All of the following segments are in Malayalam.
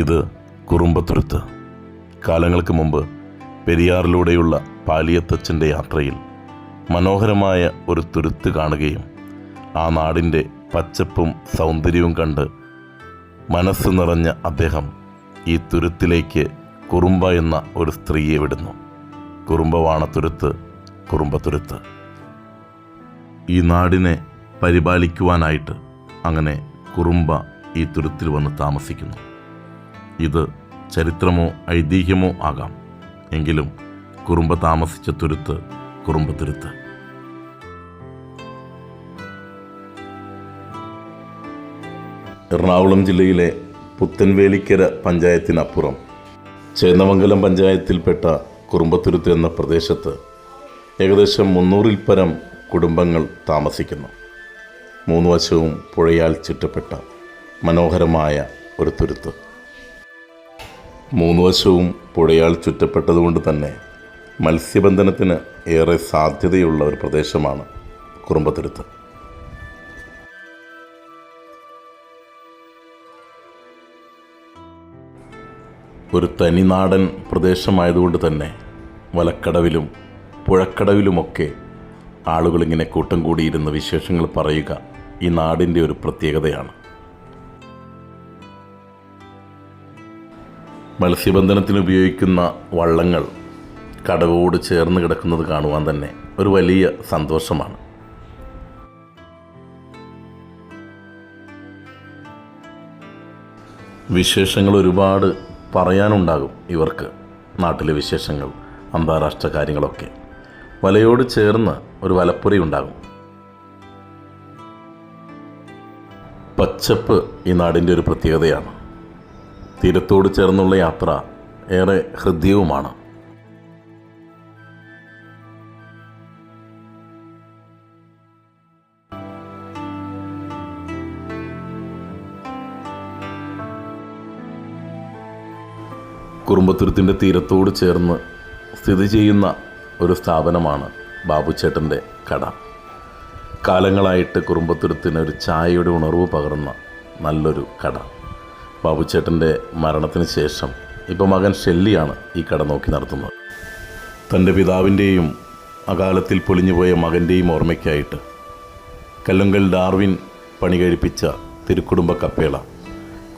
ഇത് കുറുമ്പത്തുരുത്ത്. കാലങ്ങൾക്ക് മുമ്പ് പെരിയാറിലൂടെയുള്ള പാലിയത്തച്ഛന്റെ യാത്രയിൽ മനോഹരമായ ഒരു തുരുത്ത് കാണുകയും ആ നാടിന്റെ പച്ചപ്പും സൗന്ദര്യവും കണ്ട് മനസ്സ് നിറഞ്ഞ അദ്ദേഹം ഈ തുരുത്തിലേക്ക് കുറുമ്പ എന്ന ഒരു സ്ത്രീയെ വിടുന്നു. കുറുമ്പവാണ തുരുത്ത് കുറുമ്പത്തുരുത്ത്. ഈ നാടിനെ പരിപാലിക്കുവാനായിട്ട് അങ്ങനെ കുറുമ്പ ഈ തുരുത്തിൽ വന്ന് താമസിക്കുന്നു. ഇത് ചരിത്രമോ ഐതിഹ്യമോ ആകാം. എങ്കിലും കുറുമ്പ താമസിച്ച തുരുത്ത് കുറുമ്പ തുരുത്ത്. എറണാകുളം ജില്ലയിലെ പുത്തൻവേലിക്കര പഞ്ചായത്തിനപ്പുറം ചേന്നമംഗലം പഞ്ചായത്തിൽപ്പെട്ട കുറുമ്പത്തുരുത്ത് എന്ന പ്രദേശത്ത് ഏകദേശം മുന്നൂറിൽ പരം കുടുംബങ്ങൾ താമസിക്കുന്നു. മൂന്ന് വശവും പുഴയാൽ ചുറ്റപ്പെട്ട മനോഹരമായ ഒരു തുരുത്ത്. മൂന്ന് വശവും പുഴയാൽ ചുറ്റപ്പെട്ടതുകൊണ്ട് തന്നെ മത്സ്യബന്ധനത്തിന് ഏറെ സാധ്യതയുള്ള ഒരു പ്രദേശമാണ് കുറുമ്പത്തുരുത്ത്. ഒരു തനിനാടൻ പ്രദേശമായതുകൊണ്ട് തന്നെ വലക്കടവിലും പുഴക്കടവിലുമൊക്കെ ആളുകളിങ്ങനെ കൂട്ടം കൂടിയിരുന്ന് വിശേഷങ്ങൾ പറയുക ഈ നാടിന്റെ ഒരു പ്രത്യേകതയാണ്. മത്സ്യബന്ധനത്തിന് ഉപയോഗിക്കുന്ന വള്ളങ്ങൾ കടവോട് ചേർന്ന് കിടക്കുന്നത് കാണുവാൻ തന്നെ ഒരു വലിയ സന്തോഷമാണ്. വിശേഷങ്ങൾ ഒരുപാട് പറയാനുണ്ടാകും ഇവർക്ക് നാട്ടിലെ വിശേഷങ്ങൾ അന്താരാഷ്ട്ര കാര്യങ്ങളൊക്കെ. വലയോട് ചേർന്ന് ഒരു വലപ്പുര ഉണ്ടാകും. പച്ചപ്പ് ഈ നാടിന്റെ ഒരു പ്രത്യേകതയാണ്. തീരത്തോട് ചേർന്നുള്ള യാത്ര ഏറെ ഹൃദ്യവുമാണ്. കുറുമ്പത്തുരുത്തിന്റെ തീരത്തോട് ചേർന്ന് സ്ഥിതി ചെയ്യുന്ന ഒരു സ്ഥാപനമാണ് ബാബുച്ചേട്ടന്റെ കട. കാലങ്ങളായിട്ട് കുറുമ്പത്തുരുത്തിന് ഒരു ചായയുടെ ഉണർവ് പകർന്ന നല്ലൊരു കട. ബാബുച്ചേട്ടന്റെ മരണത്തിന് ശേഷം ഇപ്പോൾ മകൻ ഷെല്ലിയാണ് ഈ കട നോക്കി നടത്തുന്നത്. തന്റെ പിതാവിന്റെയും അകാലത്തിൽ പൊലിഞ്ഞുപോയ മകന്റെയും ഓർമ്മയ്ക്കായിട്ട് കല്ലുങ്കൽ ഡാർവിൻ പണി കഴിപ്പിച്ച തിരുക്കുടുംബ കപ്പേള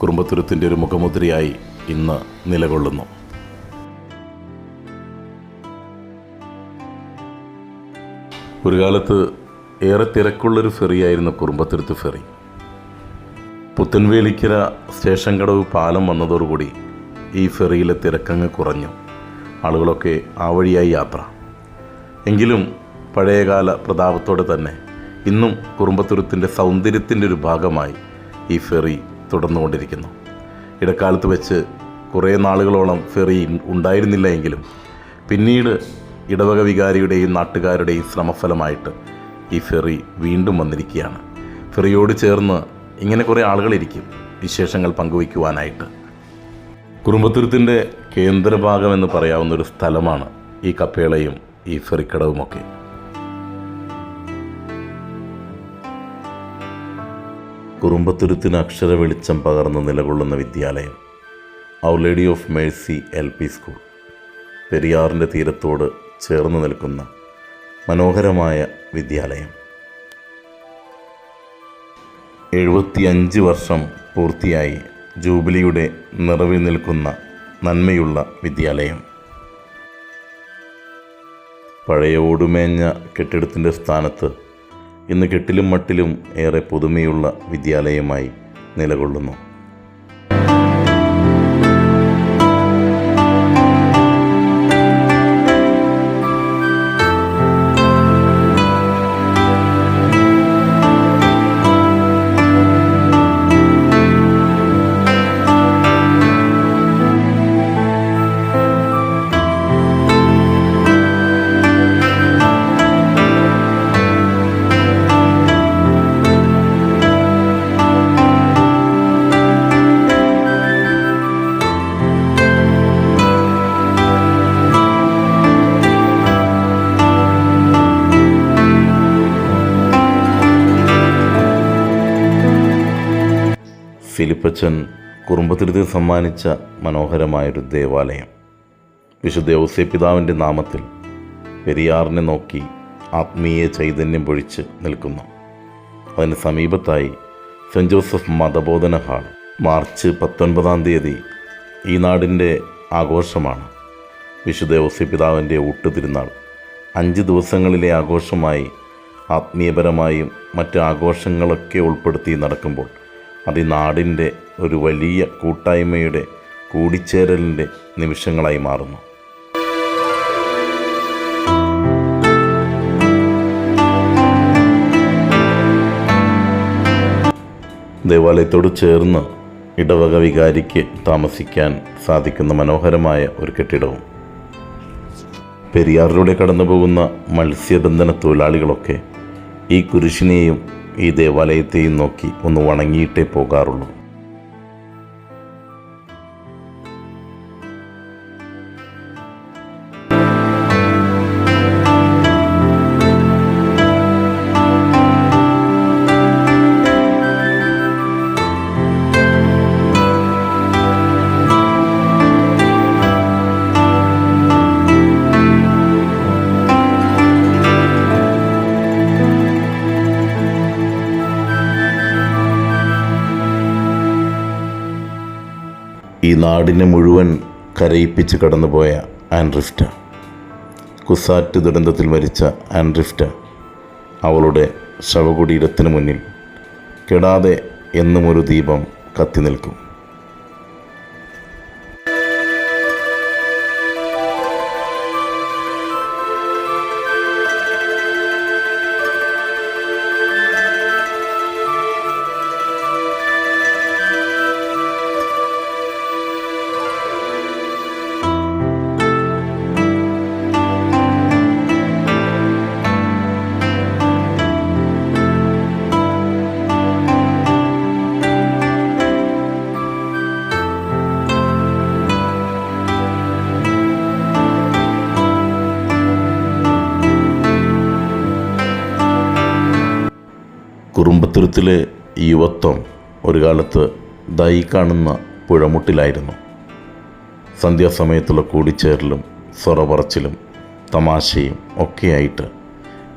കുടുംബത്തുരുത്തിന്റെ ഒരു മുഖമുദ്രയായി ഇന്ന് നിലകൊള്ളുന്നു. ഒരു കാലത്ത് ഏറെ തിരക്കുള്ളൊരു ഫെറിയായിരുന്നു കുറുമ്പത്തുരുത്ത് ഫെറി. പുത്തൻവേലിക്കര സ്റ്റേഷൻ കടവ് പാലം വന്നതോടുകൂടി ഈ ഫെറിയിലെ തിരക്കങ്ങ് കുറഞ്ഞു. ആളുകളൊക്കെ ആ വഴിയായി യാത്ര. എങ്കിലും പഴയകാല പ്രതാപത്തോടെ തന്നെ ഇന്നും കുറുമ്പത്തുരുത്തിന്റെ സൗന്ദര്യത്തിന്റെ ഒരു ഭാഗമായി ഈ ഫെറി തുടർന്നുകൊണ്ടിരിക്കുന്നു. ഇടക്കാലത്ത് വെച്ച് കുറേ നാളുകളോളം ഫെറി ഉണ്ടായിരുന്നില്ല എങ്കിലും പിന്നീട് ഇടവക വികാരിയുടെയും നാട്ടുകാരുടെയും ശ്രമഫലമായിട്ട് ഈ ഫെറി വീണ്ടും വന്നിരിക്കുകയാണ്. ഫെറിയോട് ചേർന്ന് ഇങ്ങനെ കുറേ ആളുകളിരിക്കും വിശേഷങ്ങൾ പങ്കുവയ്ക്കുവാനായിട്ട്. കുറുമ്പത്തുരുത്തിന്റെ കേന്ദ്രഭാഗമെന്ന് പറയാവുന്ന ഒരു സ്ഥലമാണ് ഈ കപ്പേളയും ഈ ഫെറിക്കടവുമൊക്കെ. കുറുമ്പത്തുരുത്തിന് അക്ഷര വെളിച്ചം പകർന്ന് നിലകൊള്ളുന്ന വിദ്യാലയം our lady of mercy L P school പെരിയാറിന്റെ തീരത്തോട് ചേർന്ന് നിൽക്കുന്ന മനോഹരമായ വിദ്യാലയം. എഴുപത്തിയഞ്ച് വർഷം പൂർത്തിയായി ജൂബിലിയുടെ നിറവിൽ നിൽക്കുന്ന നന്മയുള്ള വിദ്യാലയം. പഴയ ഓടുമേഞ്ഞ കെട്ടിടത്തിന്റെ സ്ഥാനത്ത് ഇന്ന് കെട്ടിലും മട്ടിലും ഏറെ പുതുമയുള്ള വിദ്യാലയമായി നിലകൊള്ളുന്നു. ഫിലിപ്പച്ചൻ കുറുമ്പത്തിരുതി സമ്മാനിച്ച മനോഹരമായൊരു ദേവാലയം. വിശുദ്ധ ഔസ്യ പിതാവിന്റെ നാമത്തിൽ പെരിയാറിനെ നോക്കി ആത്മീയ ചൈതന്യം പൊഴിച്ച് നിൽക്കുന്നു. അതിന് സമീപത്തായി സെന്റ് ജോസഫ് മതബോധന ഹാൾ മാർച്ച് പത്തൊൻപതാം തീയതി ഈ നാടിന്റെ ആഘോഷമാണ്. വിശുദ്ധ ഔസ്യ പിതാവിന്റെ ഊട്ടുതിരുന്നാൾ അഞ്ച് ദിവസങ്ങളിലെ ആഘോഷമായി ആത്മീയപരമായും മറ്റ് ആഘോഷങ്ങളൊക്കെ ഉൾപ്പെടുത്തി നടക്കുമ്പോൾ അത് ഈ നാടിന്റെ ഒരു വലിയ കൂട്ടായ്മയുടെ കൂടിച്ചേരലിന്റെ നിമിഷങ്ങളായി മാറുന്നു. ദേവാലയത്തോട് ചേർന്ന് ഇടവക വികാരിക്ക് താമസിക്കാൻ സാധിക്കുന്ന മനോഹരമായ ഒരു കെട്ടിടവും പെരിയാറിലൂടെ കടന്നു പോകുന്ന മത്സ്യബന്ധന തൊഴിലാളികളൊക്കെ ഈ കുരിശിനെയും ഈ ദേവാലയത്തെയും നോക്കി ഒന്ന് വണങ്ങിയിട്ടേ പോകാറുള്ളൂ. ഈ നാടിനെ മുഴുവൻ കരയിപ്പിച്ച് കടന്നുപോയ ആൻഡ്രിഫ്റ്റ കുസാറ്റ് ദുരന്തത്തിൽ മരിച്ച ആൻഡ്രിഫ്റ്റ അവളുടെ ശവകുടീരത്തിന് മുന്നിൽ കെടാതെ എന്നും ഒരു ദീപം കത്തി നിൽക്കും. കുറുമ്പത്തുരുത്തിലെ യുവത്വം ഒരു കാലത്ത് ദൈ കാണുന്ന പുഴമുട്ടിലായിരുന്നു. സന്ധ്യാസമയത്തുള്ള കൂടിച്ചേരലും സ്വറപറച്ചിലും തമാശയും ഒക്കെയായിട്ട്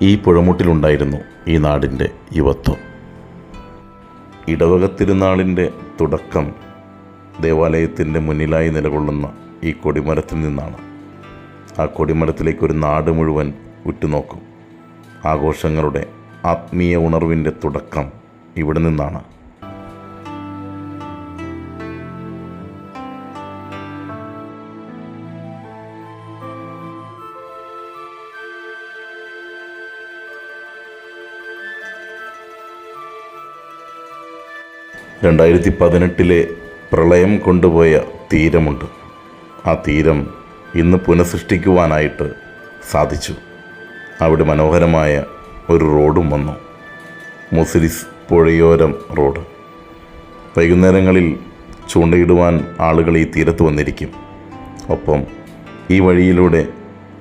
ഈ പുഴമുട്ടിലുണ്ടായിരുന്നു ഈ നാടിന്റെ യുവത്വം. ഇടവക തിരുനാളിന്റെ തുടക്കം ദേവാലയത്തിന്റെ മുന്നിലായി നിലകൊള്ളുന്ന ഈ കൊടിമരത്തിൽ നിന്നാണ്. ആ കൊടിമരത്തിലേക്ക് ഒരു നാട് മുഴുവൻ ഉറ്റുനോക്കും. ആഘോഷങ്ങളുടെ ആത്മീയ ഉണർവിന്റെ തുടക്കം ഇവിടെ നിന്നാണ്. രണ്ടായിരത്തി പതിനെട്ടിലെ പ്രളയം കൊണ്ടുപോയ തീരമുണ്ട്. ആ തീരം ഇന്ന് പുനഃസൃഷ്ടിക്കുവാനായിട്ട് സാധിച്ചു. അവിടെ മനോഹരമായ ഒരു റോഡും വന്നു. മുസിരിസ് പുഴയോരം റോഡ്. വൈകുന്നേരങ്ങളിൽ ചൂണ്ടയിടുവാൻ ആളുകൾ ഈ തീരത്ത് വന്നിരിക്കും. ഒപ്പം ഈ വഴിയിലൂടെ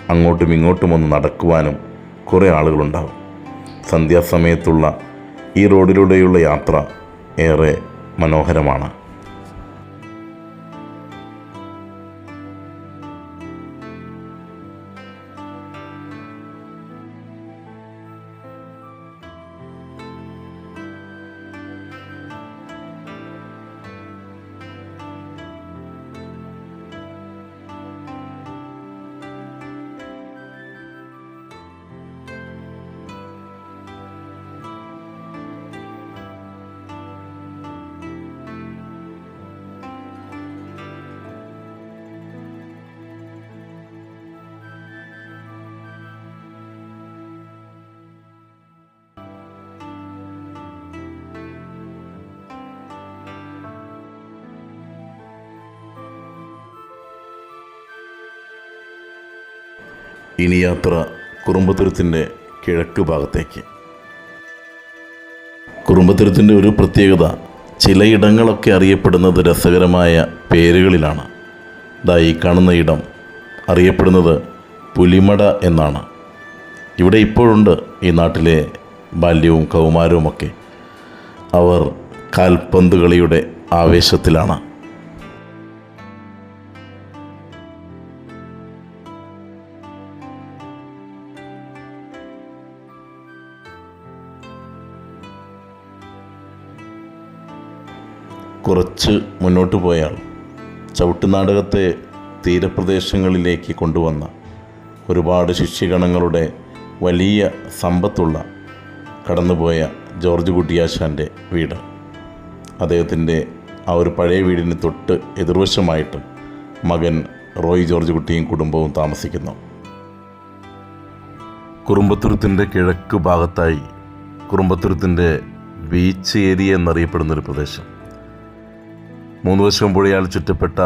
അങ്ങോട്ടും ഇങ്ങോട്ടും ഒന്ന് നടക്കുവാനും കുറേ ആളുകളുണ്ടാകും സന്ധ്യാസമയത്തുള്ള ഈ റോഡിലൂടെയുള്ള യാത്ര ഏറെ മനോഹരമാണ്. ഇനി യാത്ര കുറുമ്പത്തുരുത്തിന്റെ കിഴക്ക് ഭാഗത്തേക്ക്. കുറുമ്പത്തുരുത്തിന്റെ ഒരു പ്രത്യേകത ചിലയിടങ്ങളൊക്കെ അറിയപ്പെടുന്നത് രസകരമായ പേരുകളിലാണ്. ദാ ഈ കാണുന്ന ഇടം അറിയപ്പെടുന്നത് പുലിമട എന്നാണ്. ഇവിടെ ഇപ്പോഴുണ്ട് ഈ നാട്ടിലെ ബാല്യവും കൗമാരവുമൊക്കെ. അവർ കാൽപന്തുകളിയുടെ ആവേശത്തിലാണ്. കുറച്ച് മുന്നോട്ട് പോയാൽ ചവിട്ടുനാടകത്തെ തീരപ്രദേശങ്ങളിലേക്ക് കൊണ്ടുവന്ന ഒരുപാട് ശിഷ്യഗണങ്ങളുടെ വലിയ സമ്പത്തുള്ള കടന്നുപോയ ജോർജ് കുട്ടിയാശാന്റെ വീട്. അദ്ദേഹത്തിന്റെ ആ ഒരു പഴയ വീടിന് തൊട്ട് എതിർവശമായിട്ട് മകൻ റോയ് ജോർജ് കുട്ടിയും കുടുംബവും താമസിക്കുന്നു. കുറുമ്പത്തുരുത്തിന്റെ കിഴക്ക് ഭാഗത്തായി കുറുമ്പത്തുരുത്തിന്റെ ബീച്ച് ഏരിയ എന്നറിയപ്പെടുന്നൊരു പ്രദേശം. മൂന്ന് വശം പുഴയാൽ ചുറ്റപ്പെട്ട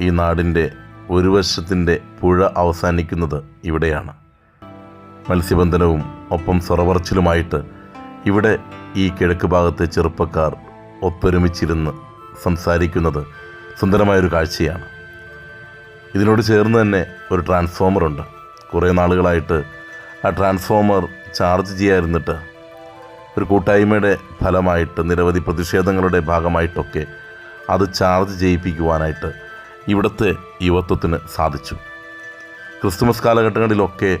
ഈ നാടിന്റെ ഒരു വശത്തിന്റെ പുഴ അവസാനിക്കുന്നത് ഇവിടെയാണ്. മത്സ്യബന്ധനവും ഒപ്പം സൊറവറച്ചിലുമായിട്ട് ഇവിടെ ഈ കിഴക്ക് ഭാഗത്തെ ചെറുപ്പക്കാർ ഒത്തൊരുമിച്ചിരുന്ന് സംസാരിക്കുന്നത് സുന്ദരമായൊരു കാഴ്ചയാണ്. ഇതിനോട് ചേർന്ന് തന്നെ ഒരു ട്രാൻസ്ഫോമറുണ്ട്. കുറേ നാളുകളായിട്ട് ആ ട്രാൻസ്ഫോമർ ചാർജ് ചെയ്യാതിരുന്നിട്ട് ഒരു കൂട്ടായ്മയുടെ ഫലമായിട്ട് നിരവധി പ്രതിഷേധങ്ങളുടെ ഭാഗമായിട്ടൊക്കെ അത് ചാർജ് ചെയ്യിപ്പിക്കുവാനായിട്ട് ഇവിടുത്തെ യുവത്വത്തിന് സാധിച്ചു. ക്രിസ്തുമസ് കാലഘട്ടങ്ങളിലൊക്കെ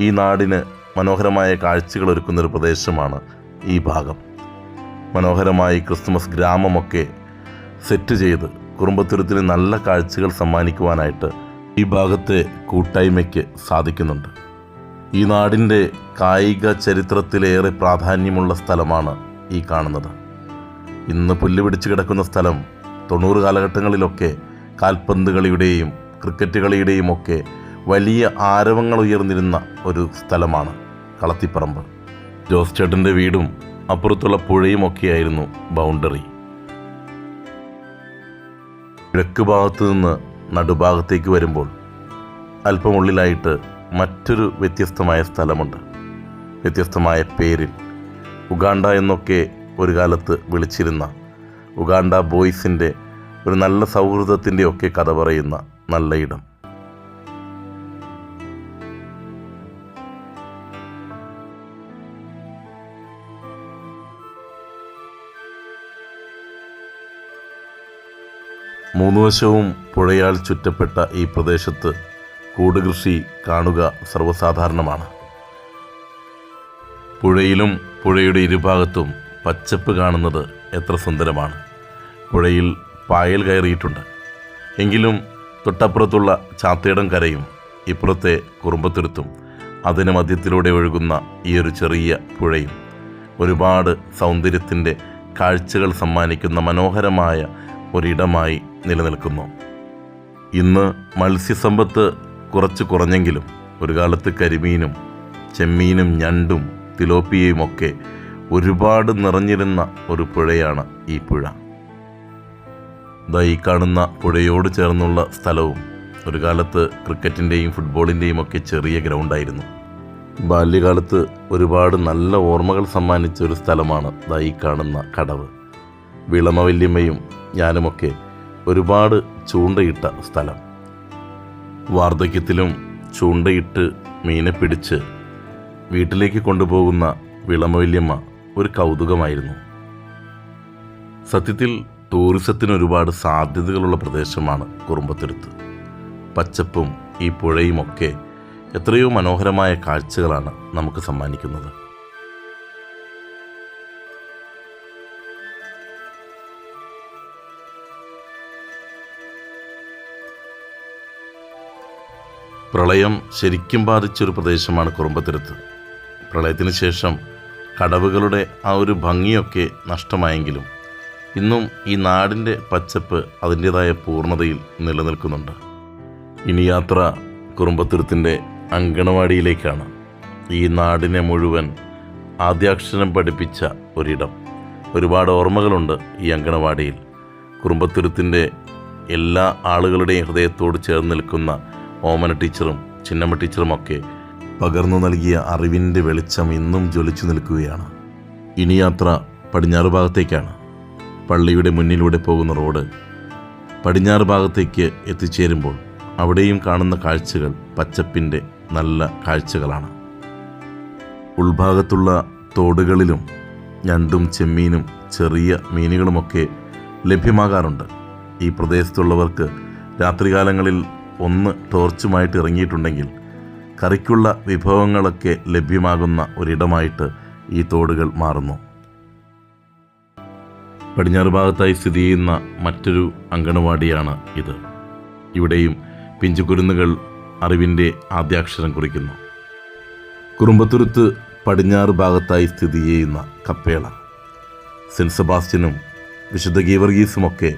ഈ നാടിന് മനോഹരമായ കാഴ്ചകൾ ഒരുക്കുന്നൊരു പ്രദേശമാണ് ഈ ഭാഗം. മനോഹരമായി ക്രിസ്തുമസ് ഗ്രാമമൊക്കെ സെറ്റ് ചെയ്ത് കുറുമ്പത്തുരുത്തിന് നല്ല കാഴ്ചകൾ സമ്മാനിക്കുവാനായിട്ട് ഈ ഭാഗത്തെ കൂട്ടായ്മയ്ക്ക് സാധിക്കുന്നുണ്ട്. ഈ നാടിന്റെ കായിക ചരിത്രത്തിലേറെ പ്രാധാന്യമുള്ള സ്ഥലമാണ് ഈ കാണുന്നത്. ഇന്ന് പുല്ല് പിടിച്ചു കിടക്കുന്ന സ്ഥലം തൊണ്ണൂറ് കാലഘട്ടങ്ങളിലൊക്കെ കാൽപന്ത് കളിയുടെയും ക്രിക്കറ്റ് കളിയുടെയും ഒക്കെ വലിയ ആരവങ്ങൾ ഉയർന്നിരുന്ന ഒരു സ്ഥലമാണ് കളത്തിപ്പറമ്പ്. ജോസ് ചേട്ടന്റെ വീടും അപ്പുറത്തുള്ള പുഴയും ഒക്കെയായിരുന്നു ബൗണ്ടറി. കിഴക്ക് ഭാഗത്ത് നിന്ന് നടുഭാഗത്തേക്ക് വരുമ്പോൾ അല്പം ഉള്ളിലായിട്ട് മറ്റൊരു വ്യത്യസ്തമായ സ്ഥലമുണ്ട്. വ്യത്യസ്തമായ പേരിൽ ഉഗാണ്ട എന്നൊക്കെ ഒരു കാലത്ത് വിളിച്ചിരുന്ന ഉഗാണ്ട ബോയ്സിന്റെ ഒരു നല്ല സൗഹൃദത്തിന്റെ ഒക്കെ കഥ പറയുന്ന നല്ല ഇടം. മൂന്ന് വശവും പുഴയാൽ ചുറ്റപ്പെട്ട ഈ പ്രദേശത്ത് കൂടുകൃഷി കാണുക സർവസാധാരണമാണ്. പുഴയിലും പുഴയുടെ ഇരുഭാഗത്തും പച്ചപ്പ് കാണുന്നത് എത്ര സുന്ദരമാണ്. പുഴയിൽ പായൽ കയറിയിട്ടുണ്ട്. എങ്കിലും തൊട്ടപ്പുറത്തുള്ള ചാത്തയിടം കരയും ഇപ്പുറത്തെ കുറുമ്പത്തുരുത്തും. അതിന് മധ്യത്തിലൂടെ ഒഴുകുന്ന ഈ ഒരു ചെറിയ പുഴയും ഒരുപാട് സൗന്ദര്യത്തിന്റെ കാഴ്ചകൾ സമ്മാനിക്കുന്ന മനോഹരമായ ഒരിടമായി നിലനിൽക്കുന്നു. ഇന്ന് മത്സ്യസമ്പത്ത് കുറച്ച് കുറഞ്ഞെങ്കിലും ഒരു കാലത്ത് കരിമീനും ചെമ്മീനും ഞണ്ടും തിലോപ്പിയയും ഒക്കെ ഒരുപാട് നിറഞ്ഞിരുന്ന ഒരു പുഴയാണ് ഈ പുഴ. ഈ കാണുന്ന പുഴയോട് ചേർന്നുള്ള സ്ഥലവും ഒരു കാലത്ത് ക്രിക്കറ്റിന്റെയും ഫുട്ബോളിന്റെയും ഒക്കെ ചെറിയ ഗ്രൗണ്ടായിരുന്നു. ബാല്യകാലത്ത് ഒരുപാട് നല്ല ഓർമ്മകൾ സമ്മാനിച്ച ഒരു സ്ഥലമാണ് ഈ കാണുന്ന കടവ്. വിളമവല്യമ്മയും ഞാനുമൊക്കെ ഒരുപാട് ചൂണ്ടയിട്ട സ്ഥലം. വാർദ്ധക്യത്തിലും ചൂണ്ടയിട്ട് മീനെ പിടിച്ച് വീട്ടിലേക്ക് കൊണ്ടുപോകുന്ന വിളമവല്യമ്മ ഒരു കൗതുകമായിരുന്നു. സത്യത്തിൽ ടൂറിസത്തിന് ഒരുപാട് സാധ്യതകളുള്ള പ്രദേശമാണ് കുറുമ്പത്തുരുത്ത് പച്ചപ്പും ഈ പുഴയുമൊക്കെ എത്രയോ മനോഹരമായ കാഴ്ചകളാണ് നമുക്ക് സമ്മാനിക്കുന്നത്. പ്രളയം ശരിക്കും ബാധിച്ചൊരു പ്രദേശമാണ് കുറുമ്പത്തുരുത്ത് പ്രളയത്തിന് ശേഷം കടവുകളുടെ ആ ഒരു ഭംഗിയൊക്കെ നഷ്ടമായെങ്കിലും ഇന്നും ഈ നാടിന്റെ പച്ചപ്പ് അതിന്റേതായ പൂർണതയിൽ നിലനിൽക്കുന്നുണ്ട്. ഇനി യാത്ര കുറുമ്പത്തുരുത്തിന്റെ അങ്കണവാടിയിലേക്കാണ് ഈ നാടിനെ മുഴുവൻ ആദ്യാക്ഷരം പഠിപ്പിച്ച ഒരിടം. ഒരുപാട് ഓർമ്മകളുണ്ട് ഈ അങ്കണവാടിയിൽ. കുറുമ്പത്തുരുത്തിന്റെ എല്ലാ ആളുകളുടെയും ഹൃദയത്തോട് ചേർന്ന് നിൽക്കുന്ന ഓമന ടീച്ചറും ചിന്നമ്മ ടീച്ചറുമൊക്കെ പകർന്നു നൽകിയ അറിവിന്റെ വെളിച്ചം ഇന്നും ജ്വലിച്ചു നിൽക്കുകയാണ്. ഇനി യാത്ര പടിഞ്ഞാറ് ഭാഗത്തേക്കാണ്. പള്ളിയുടെ മുന്നിലൂടെ പോകുന്ന റോഡ് പടിഞ്ഞാറ് ഭാഗത്തേക്ക് എത്തിച്ചേരുമ്പോൾ അവിടെയും കാണുന്ന കാഴ്ചകൾ പച്ചപ്പിന്റെ നല്ല കാഴ്ചകളാണ്. ഉൾഭാഗത്തുള്ള തോടുകളിലും ഞണ്ടും ചെമ്മീനും ചെറിയ മീനുകളുമൊക്കെ ലഭ്യമാകാറുണ്ട്. ഈ പ്രദേശത്തുള്ളവർക്ക് രാത്രികാലങ്ങളിൽ ഒന്ന് ടോർച്ചുമായിട്ട് ഇറങ്ങിയിട്ടുണ്ടെങ്കിൽ കറിക്കുള്ള വിഭവങ്ങളൊക്കെ ലഭ്യമാകുന്ന ഒരിടമായിട്ട് ഈ തോടുകൾ മാറുന്നു. പടിഞ്ഞാറ് ഭാഗത്തായി സ്ഥിതി ചെയ്യുന്ന മറ്റൊരു അങ്കണവാടിയാണ് ഇത്. ഇവിടെയും പിഞ്ചുകുരുന്നുകൾ അറിവിന്റെ ആദ്യാക്ഷരം കുറിക്കുന്നു. കുറുമ്പത്തുരുത്ത് പടിഞ്ഞാറ് ഭാഗത്തായി സ്ഥിതി ചെയ്യുന്ന കപ്പേള. സെന്റ് സെബാസ്റ്റ്യനും വിശുദ്ധ ഗീവർഗീസുമൊക്കെ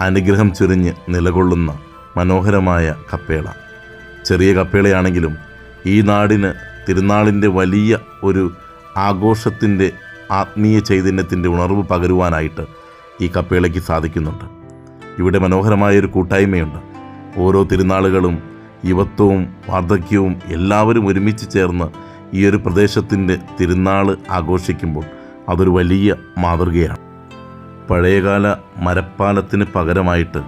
അനുഗ്രഹം ചൊരിഞ്ഞ് നിലകൊള്ളുന്ന മനോഹരമായ കപ്പേള. ചെറിയ കപ്പേളയാണെങ്കിലും ഈ നാടിന് തിരുനാളിന്റെ വലിയ ഒരു ആഘോഷത്തിന്റെ ആത്മീയ ചൈതന്യത്തിന്റെ ഉണർവ് പകരുവാനായിട്ട് ഈ കപ്പേളയ്ക്ക് സാധിക്കുന്നുണ്ട്. ഇവിടെ മനോഹരമായൊരു കൂട്ടായ്മയുണ്ട്. ഓരോ തിരുനാളുകളും യുവത്വവും വാർദ്ധക്യവും എല്ലാവരും ഒരുമിച്ച് ചേർന്ന് ഈ ഒരു പ്രദേശത്തിന്റെ തിരുനാൾ ആഘോഷിക്കുമ്പോൾ അതൊരു വലിയ മാതൃകയാണ്. പഴയകാല മരപ്പാലത്തിന് പകരമായിട്ട്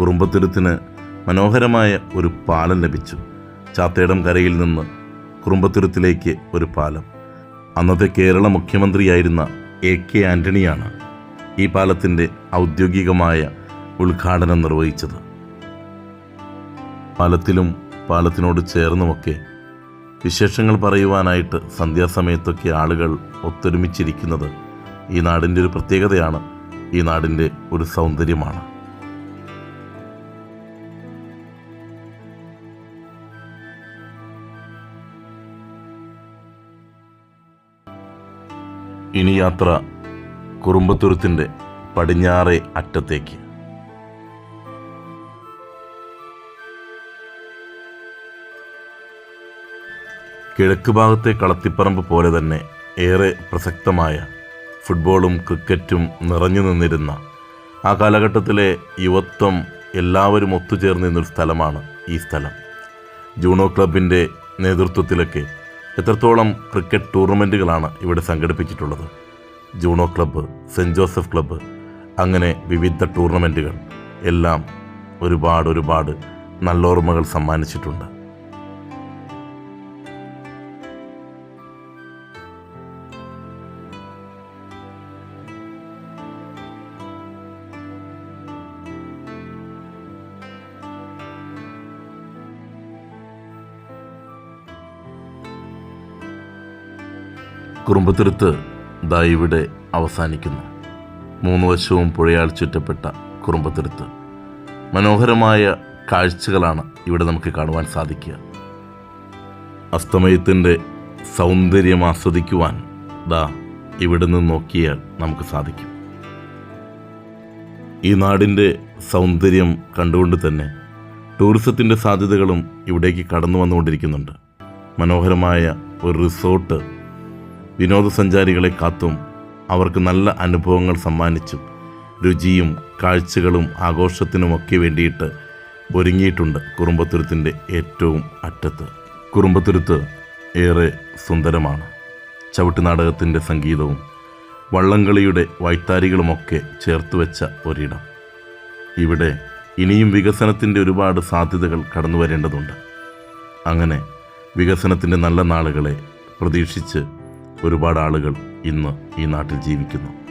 കുറുമ്പത്തുരുത്തിന് മനോഹരമായ ഒരു പാലം ലഭിച്ചു. ചാത്തേടം കരയിൽ നിന്ന് കുറുമ്പത്തുരുത്തിലേക്ക് ഒരു പാലം. അന്നത്തെ കേരള മുഖ്യമന്ത്രിയായിരുന്ന എ കെ ആന്റണിയാണ് ഈ പാലത്തിന്റെ ഔദ്യോഗികമായ ഉദ്ഘാടനം നിർവഹിച്ചത്. പാലത്തിലും പാലത്തിനോട് ചേർന്നുമൊക്കെ വിശേഷങ്ങൾ പറയുവാനായിട്ട് സന്ധ്യാസമയത്തൊക്കെ ആളുകൾ ഒത്തൊരുമിച്ചിരിക്കുന്നത് ഈ നാടിന്റെ ഒരു പ്രത്യേകതയാണ്. ഈ നാടിന്റെ ഒരു സൗന്ദര്യമാണ്. ഇനി യാത്ര കുറുമ്പത്തുരുത്തിന്റെ പടിഞ്ഞാറേ അറ്റത്തേക്ക്. കിഴക്ക് ഭാഗത്തെ കളത്തിപ്പറമ്പ് പോലെ തന്നെ ഏറെ പ്രസക്തമായ ഫുട്ബോളും ക്രിക്കറ്റും നിറഞ്ഞു നിന്നിരുന്ന ആ കാലഘട്ടത്തിലെ യുവത്വം എല്ലാവരും ഒത്തുചേർന്നിരുന്നൊരു സ്ഥലമാണ് ഈ സ്ഥലം. ജൂണോ ക്ലബിന്റെ നേതൃത്വത്തിലൊക്കെ എത്രത്തോളം ക്രിക്കറ്റ് ടൂർണമെന്റുകളാണ് ഇവിടെ സംഘടിപ്പിച്ചിട്ടുള്ളത്? Juno club saint Joseph club അങ്ങനെ വിവിധ ടൂർണമെന്റുകൾ എല്ലാം ഒരുപാട് ഒരുപാട് നല്ലോർമ്മകൾ സമ്മാനിച്ചിട്ടുണ്ട്. കുറുമ്പത്തുരുത്ത് ദാ ഇവിടെ അവസാനിക്കുന്നു. മൂന്ന് വശവും പുഴയാൽ ചുറ്റപ്പെട്ട കുറുമ്പത്തുരുത്ത് മനോഹരമായ കാഴ്ചകളാണ് ഇവിടെ നമുക്ക് കാണുവാൻ സാധിക്കുക. അസ്തമയത്തിന്റെ സൗന്ദര്യം ആസ്വദിക്കുവാൻ ദാ ഇവിടെ നിന്ന് നോക്കിയാൽ നമുക്ക് സാധിക്കും. ഈ നാടിന്റെ സൗന്ദര്യം കണ്ടുകൊണ്ട് തന്നെ ടൂറിസത്തിന്റെ സാധ്യതകളും ഇവിടേക്ക് കടന്നു വന്നുകൊണ്ടിരിക്കുന്നുണ്ട് മനോഹരമായ ഒരു റിസോർട്ട് വിനോദസഞ്ചാരികളെ കാത്തും അവർക്ക് നല്ല അനുഭവങ്ങൾ സമ്മാനിച്ചും രുചിയും കാഴ്ചകളും ആഘോഷത്തിനുമൊക്കെ വേണ്ടിയിട്ട് ഒരുങ്ങിയിട്ടുണ്ട് കുറുമ്പത്തുരുത്തിന്റെ ഏറ്റവും അറ്റത്ത്. കുറുമ്പത്തുരുത്ത് ഏറെ സുന്ദരമാണ്. ചവിട്ടു നാടകത്തിന്റെ സംഗീതവും വള്ളംകളിയുടെ വൈത്താരികളുമൊക്കെ ചേർത്ത് വെച്ച ഒരിടം. ഇവിടെ ഇനിയും വികസനത്തിന്റെ ഒരുപാട് സാധ്യതകൾ കടന്നു വരേണ്ടതുണ്ട് അങ്ങനെ വികസനത്തിന്റെ നല്ല നാളുകളെ പ്രതീക്ഷിച്ച് ഒരുപാട് ആളുകൾ ഇന്ന് ഈ നാട്ടിൽ ജീവിക്കുന്നു.